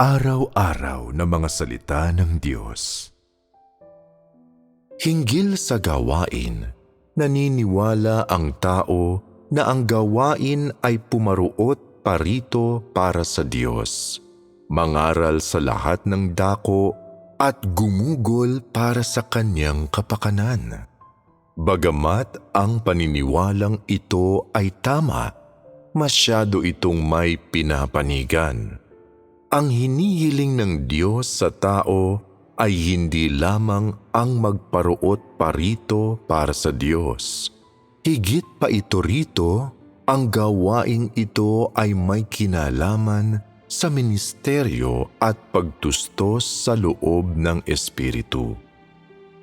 Pang-araw-araw na mga salita ng Diyos. Hinggil sa gawain, naniniwala ang tao na ang gawain ay pumaruot parito para sa Diyos, mangaral sa lahat ng dako at gumugol para sa kanyang kapakanan. Bagamat ang paniniwalang ito ay tama, masyado itong may pinapanigan. Ang hinihiling ng Diyos sa tao ay hindi lamang ang magparuot parito para sa Diyos. Higit pa ito rito, ang gawaing ito ay may kinalaman sa ministeryo at pagtustos sa loob ng Espiritu.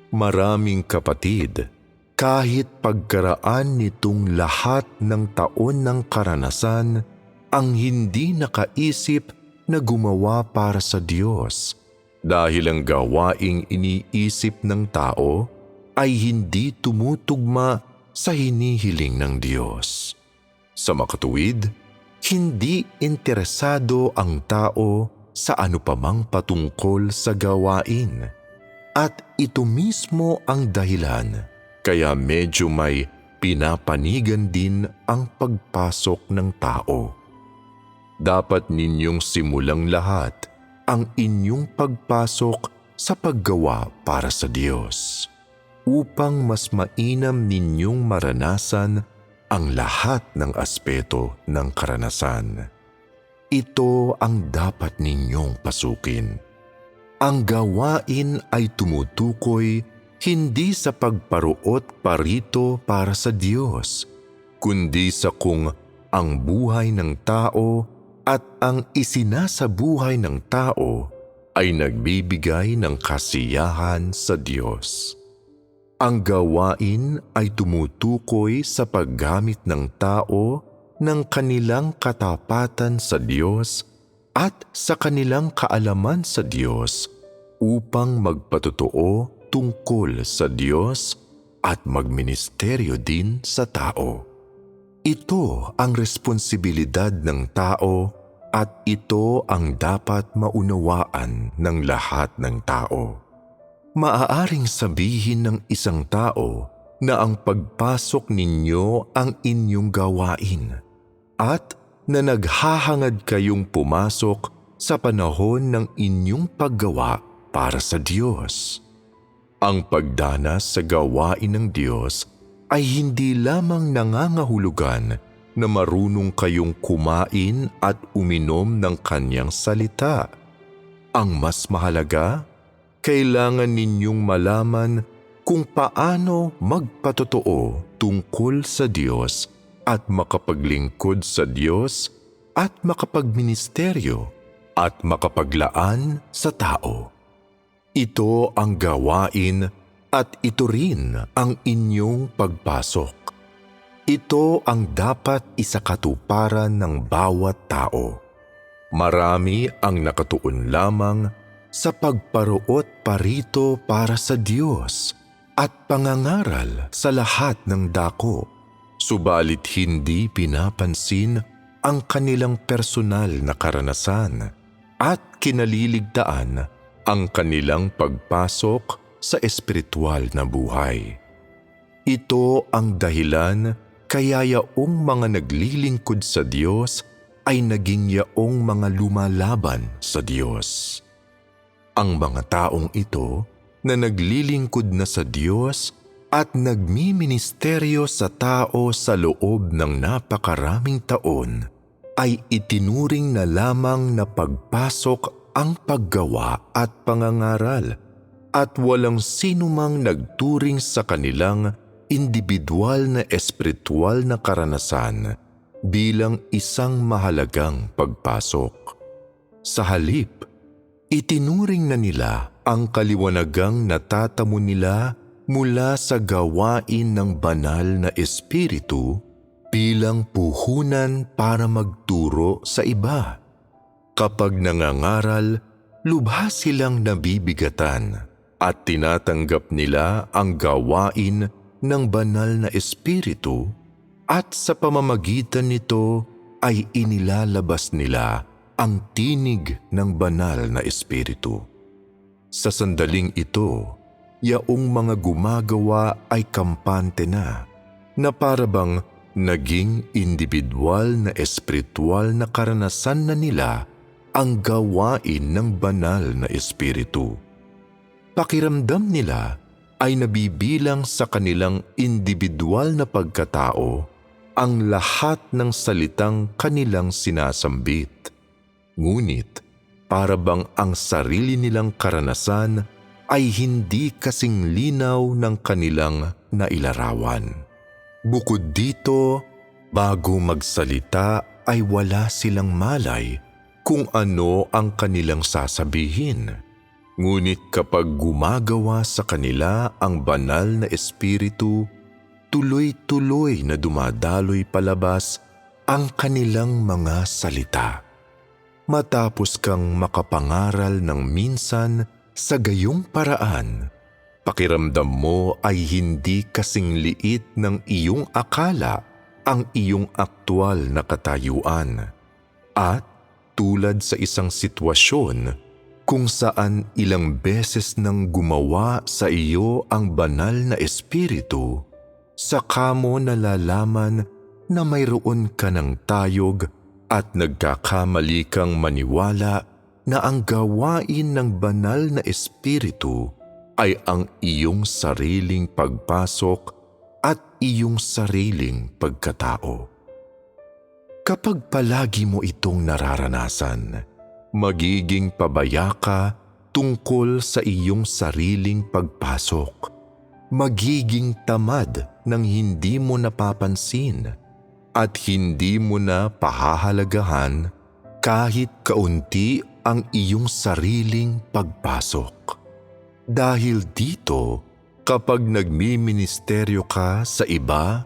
Maraming kapatid, kahit pagkaraan nitong lahat ng taon ng karanasan, ang hindi nakaisip na gumawa para sa Diyos dahil ang gawaing iniisip ng tao ay hindi tumutugma sa hinihiling ng Diyos. Sa makatuwid, hindi interesado ang tao sa anupamang patungkol sa gawain. At ito mismo ang dahilan kaya medyo may pinapanigan din ang pagpasok ng tao. Dapat ninyong simulang lahat ang inyong pagpasok sa paggawa para sa Diyos upang mas mainam ninyong maranasan ang lahat ng aspeto ng karanasan. Ito ang dapat ninyong pasukin. Ang gawain ay tumutukoy hindi sa pagparuot parito para sa Diyos, kundi sa kung ang buhay ng tao at ang isinasabuhay ng tao ay nagbibigay ng kasiyahan sa Diyos. Ang gawain ay tumutukoy sa paggamit ng tao ng kanilang katapatan sa Diyos at sa kanilang kaalaman sa Diyos upang magpatotoo tungkol sa Diyos at magministeryo din sa tao. Ito ang responsibilidad ng tao at ito ang dapat maunawaan ng lahat ng tao. Maaaring sabihin ng isang tao na ang pagpasok ninyo ang inyong gawain at na naghahangad kayong pumasok sa panahon ng inyong paggawa para sa Diyos. Ang pagdanas sa gawain ng Diyos ay hindi lamang nangangahulugan na marunong kayong kumain at uminom ng kanyang salita. Ang mas mahalaga kailangan ninyong malaman kung paano magpatotoo tungkol sa Diyos at makapaglingkod sa Diyos at makapagministeryo at makapaglaan sa tao. Ito ang gawain at ito rin ang inyong pagpasok. Ito ang dapat isakatuparan ng bawat tao. Marami ang nakatuon lamang sa pagparuot parito para sa Diyos at pangangaral sa lahat ng dako. Subalit hindi pinapansin ang kanilang personal na karanasan at kinaliligtaan ang kanilang pagpasok sa espiritual na buhay. Ito ang dahilan kaya yaong mga naglilingkod sa Diyos ay naging yaong mga lumalaban sa Diyos. Ang mga taong ito na naglilingkod na sa Diyos at nagmiministeryo sa tao sa loob ng napakaraming taon ay itinuring na lamang na pagpasok ang paggawa at pangangaral at walang sinumang nagturing sa kanilang individual na espiritual na karanasan bilang isang mahalagang pagpasok. Sa halip, Itinuring na nila ang kaliwanagang natatamo nila mula sa gawain ng banal na espiritu bilang puhunan para magturo sa iba. Kapag nangangaral, lubha silang nabibigatan at tinatanggap nila ang gawain ng banal na espiritu at sa pamamagitan nito ay inilalabas nila ang tinig ng banal na espiritu. Sa sandaling ito, yaong mga gumagawa ay kampante na, na parabang naging individual na espiritual na karanasan na nila ang gawain ng banal na espiritu. Pakiramdam nila ay nabibilang sa kanilang individual na pagkatao ang lahat ng salitang kanilang sinasambit. Ngunit, para bang ang sarili nilang karanasan ay hindi kasing linaw ng kanilang nailarawan. Bukod dito, bago magsalita ay wala silang malay kung ano ang kanilang sasabihin. Ngunit kapag gumagawa sa kanila ang banal na espiritu, tuloy-tuloy na dumadaloy palabas ang kanilang mga salita. Matapos kang makapangaral ng minsan sa gayong paraan, pakiramdam mo ay hindi kasing liit ng iyong akala ang iyong aktwal na katayuan. At tulad sa isang sitwasyon kung saan ilang beses nang gumawa sa iyo ang banal na espiritu, saka mo nalalaman na mayroon ka ng tayog at nagkakamali kang maniwala na ang gawain ng banal na espiritu ay ang iyong sariling pagpasok at iyong sariling pagkatao. Kapag palagi mo itong nararanasan, magiging pabaya ka tungkol sa iyong sariling pagpasok. Magiging tamad ng hindi mo napapansin at hindi mo na pahahalagahan kahit kaunti ang iyong sariling pagpasok. Dahil dito, kapag nagmiministeryo ka sa iba,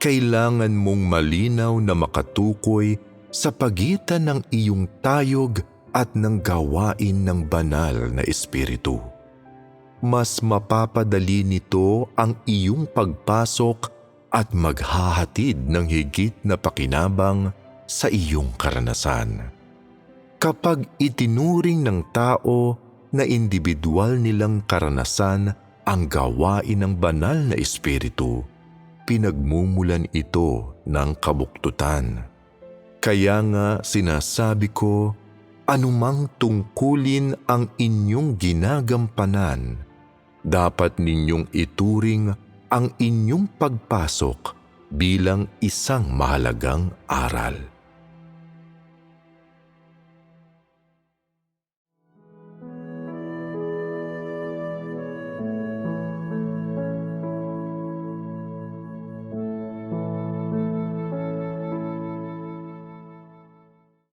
kailangan mong malinaw na makatukoy sa pagitan ng iyong tayog at ng gawain ng banal na espiritu. Mas mapapadali nito ang iyong pagpasok at maghahatid ng higit na pakinabang sa iyong karanasan. Kapag itinuring ng tao na individual nilang karanasan ang gawain ng banal na espiritu, pinagmumulan ito ng kabuktutan. Kaya nga sinasabi ko, anumang tungkulin ang inyong ginagampanan, dapat ninyong ituring ang inyong pagpasok bilang isang mahalagang aral.